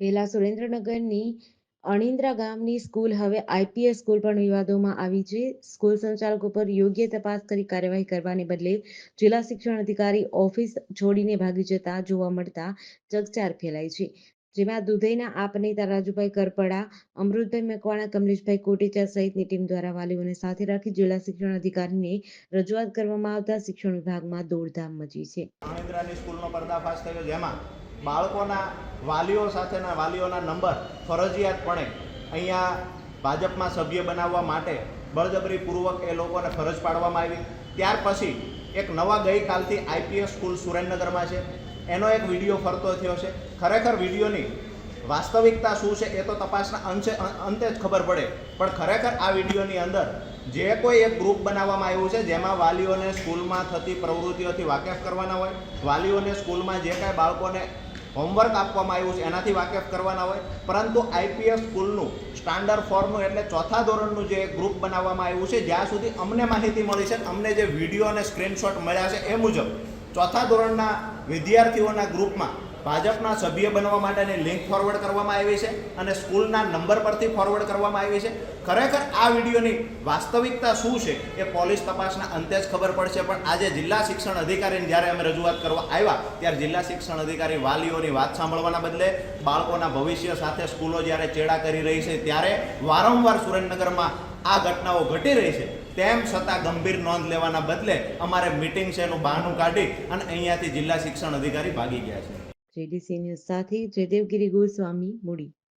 પહેલા સુરેન્દ્રનગરની અણિન્દ્રા ગામની સ્કૂલ, હવે આઈપીએસ સ્કૂલ પણ વિવાદોમાં આવી છે. સ્કૂલ સંચાલકો પર યોગ્ય તપાસ કરી કાર્યવાહી કરવાને બદલે જિલ્લા શિક્ષણ અધિકારી ઓફિસ છોડીને ભાગી જતા જોવા મળતા ચકચાર ફેલાઈ છે. જેમાં દુધઈના આપ નેતા રાજુભાઈ કરપડા, અમૃતભાઈ મકવાણા, કમલેશભાઈ કોટેચા સહિતની ટીમ દ્વારા વાલીઓને સાથે રાખી જિલ્લા શિક્ષણ અધિકારીને રજૂઆત કરવામાં આવતા શિક્ષણ વિભાગમાં દોડધામ મચી છે. સ્કૂલનો પર્દાફાશ થયો, જેમાં બાળકોના વાલીઓ સાથેના વાલીઓના નંબર ફરજિયાતપણે અહીંયા ભાજપમાં સભ્ય બનાવવા માટે બળજબરીપૂર્વક એ લોકોને ફરજ પાડવામાં આવી. ત્યાર પછી એક નવા ગઈકાલથી આઈપીએસ સ્કૂલ સુરેન્દ્રનગરમાં છે. એનો એક વીડિયો ફરતો થયો છે. ખરેખર વિડીયોની વાસ્તવિકતા શું છે એ તો તપાસના અંશે અંતે જ ખબર પડે. પણ ખરેખર આ વિડીયોની અંદર જે કોઈ એક ગ્રુપ બનાવવામાં આવ્યું છે, જેમાં વાલીઓને સ્કૂલમાં થતી પ્રવૃત્તિઓથી વાકેફ કરવાના હોય, વાલીઓને સ્કૂલમાં જે કાંઈ બાળકોને હોમવર્ક આપવામાં આવ્યું છે, એનાથી વાકેફ કરવાના હોય. પરંતુ આઈપીએફ સ્કૂલનું સ્ટાન્ડર્ડ ફોર્મનું એટલે ચોથા ધોરણનું જે ગ્રુપ બનાવવામાં આવ્યું છે, જ્યાં સુધી અમને માહિતી મળી છે, અમને જે વીડિયો અને સ્ક્રીનશોટ મળ્યા છે એ મુજબ ચોથા ધોરણના વિદ્યાર્થીઓના ગ્રુપમાં ભાજપના સભ્ય બનવા માટેની લિંક ફોરવર્ડ કરવામાં આવી છે અને સ્કૂલના નંબર પરથી ફોરવર્ડ કરવામાં આવી છે. ખરેખર આ વિડીયોની વાસ્તવિકતા શું છે એ પોલીસ તપાસના અંતે જ ખબર પડશે. પણ આજે જિલ્લા શિક્ષણ અધિકારીને જ્યારે અમે રજૂઆત કરવા આવ્યા, ત્યારે જિલ્લા શિક્ષણ અધિકારી વાલીઓની વાત સાંભળવાના બદલે બાળકોના ભવિષ્ય સાથે સ્કૂલો જ્યારે ચેડા કરી રહી છે, ત્યારે વારંવાર સુરેન્દ્રનગરમાં આ ઘટનાઓ ઘટી રહી છે. તેમ છતાં ગંભીર નોંધ લેવાના બદલે અમારે મિટિંગ છે એનું બહાનું કાઢી અને અહીંયાથી જિલ્લા શિક્ષણ અધિકારી ભાગી ગયા છે. જેડીસી ન્યૂઝ સાથે જયદેવગીરી ગોસ્વામી મૂડી.